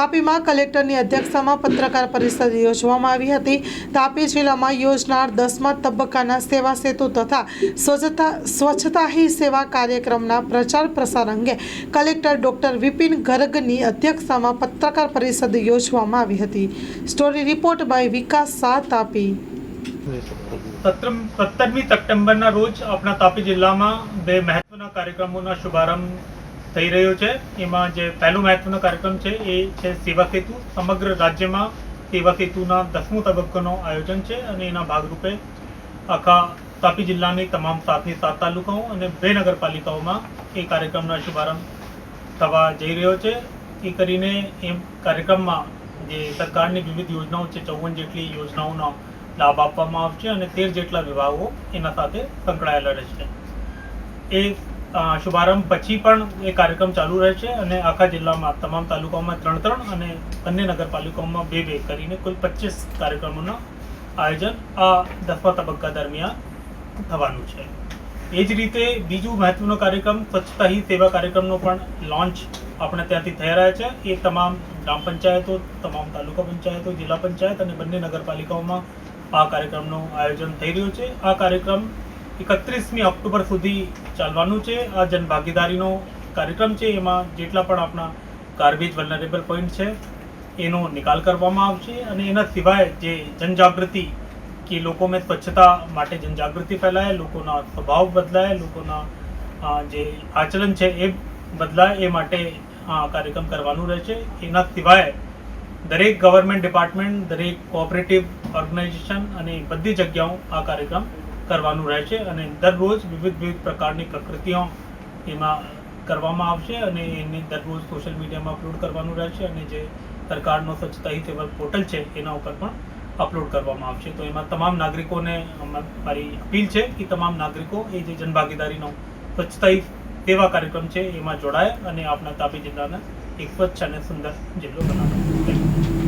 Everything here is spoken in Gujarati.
તાપીમાં કલેક્ટરની અધ્યક્ષતામાં પત્રકાર પરિષદ યોજવામાં આવી હતી. તાપી જિલ્લામાં યોજનાર દસમા તબક્કાના સેવા સેતુ તથા સ્વચ્છતા સ્વચ્છતા હી સેવા કાર્યક્રમના પ્રચાર પ્રસાર અંગે કલેક્ટર ડોક્ટર વિપિન ગર્ગની અધ્યક્ષતામાં પત્રકાર પરિષદ યોજવામાં આવી હતી. Story report by Vikas Shah, Tapi. સત્તરમી સપ્ટેમ્બરના રોજ આપણા તાપી જિલ્લામાં બે મહત્વના કાર્યક્રમોના શુભારંભ થઈ રહ્યો છે. એમાં જે પહેલું મહત્વનો કાર્યક્રમ છે એ છે સેવા સેતુ. સમગ્ર રાજ્યમાં સેવા સેતુના દસમું તબક્કાનો આયોજન છે અને એના ભાગરૂપે આખા તાપી જિલ્લાની તમામ સાતની સાત તાલુકાઓ અને બે નગરપાલિકાઓમાં એ કાર્યક્રમનો શુભારંભ થવા જઈ રહ્યો છે. એ કરીને એ કાર્યક્રમમાં જે સરકારની વિવિધ યોજનાઓ છે, ચૌવન જેટલી યોજનાઓનો લાભ આપવામાં આવશે અને તેર જેટલા વિભાગો એના સાથે સંકળાયેલા રહેશે. એ શુભારંભ પછી પણ એ કાર્યક્રમ ચાલુ રહેશે અને આખા જિલ્લામાં, તમામ તાલુકાઓમાં ત્રણ ત્રણ અને બંને નગરપાલિકાઓમાં બે બે કરીને કુલ પચીસ કાર્યક્રમોનું આયોજન આ દસમા તબક્કા દરમિયાન થવાનું છે. એ જ રીતે બીજું મહત્વનો કાર્યક્રમ સ્વચ્છતા હી સેવા કાર્યક્રમનો પણ લોન્ચ આપણે ત્યાંથી થઈ રહ્યા છે. એ તમામ ગ્રામ પંચાયતો, તમામ તાલુકા પંચાયતો, જિલ્લા પંચાયત અને બંને નગરપાલિકાઓમાં આ કાર્યક્રમનું આયોજન થઈ રહ્યું છે. આ કાર્યક્રમ એકત્રીસમી ઓક્ટોબર સુધી ચાલવાનું છે. આ જનભાગીદારીનો કાર્યક્રમ છે. એમાં જેટલા પણ આપણા ગાર્બેજ વલનરેબલ પોઈન્ટ છે, એનો નિકાલ કરવામાં આવશે અને એના સિવાય જે જનજાગૃતિ કે લોકોમાં સ્વચ્છતા માટે જનજાગૃતિ ફેલાય, લોકોના સ્વભાવ બદલાય, લોકોના જે આચરણ છે એ બદલાય, એ માટે કાર્યક્રમ કરવાનું રહેશે. એના સિવાય દરેક ગવર્મેન્ટ ડિપાર્ટમેન્ટ દરેક કોઓપરેટિવ ઓર્ગેનાઇઝેશન અને બધી જગ્યાઓ આ કાર્યક્રમ કરવાનું રહેશે અને દરરોજ વિવિધ વિવિધ પ્રકારની પ્રકૃતિઓ એમાં કરવામાં આવશે અને એને દરરોજ સોશિયલ મીડિયામાં અપલોડ કરવાનું રહેશે અને જે સરકારનો સ્વચ્છતા હી સેવા પોર્ટલ છે એના ઉપર પણ અપલોડ કરવામાં આવશે. તો એમાં તમામ નાગરિકોને મારી અપીલ છે કે તમામ નાગરિકો એ જે જનભાગીદારીનો સ્વચ્છતા હી સેવા કાર્યક્રમ છે એમાં જોડાય અને આપણા તાપી જિલ્લાને એક સ્વચ્છ અને સુંદર જિલ્લો બનાવે.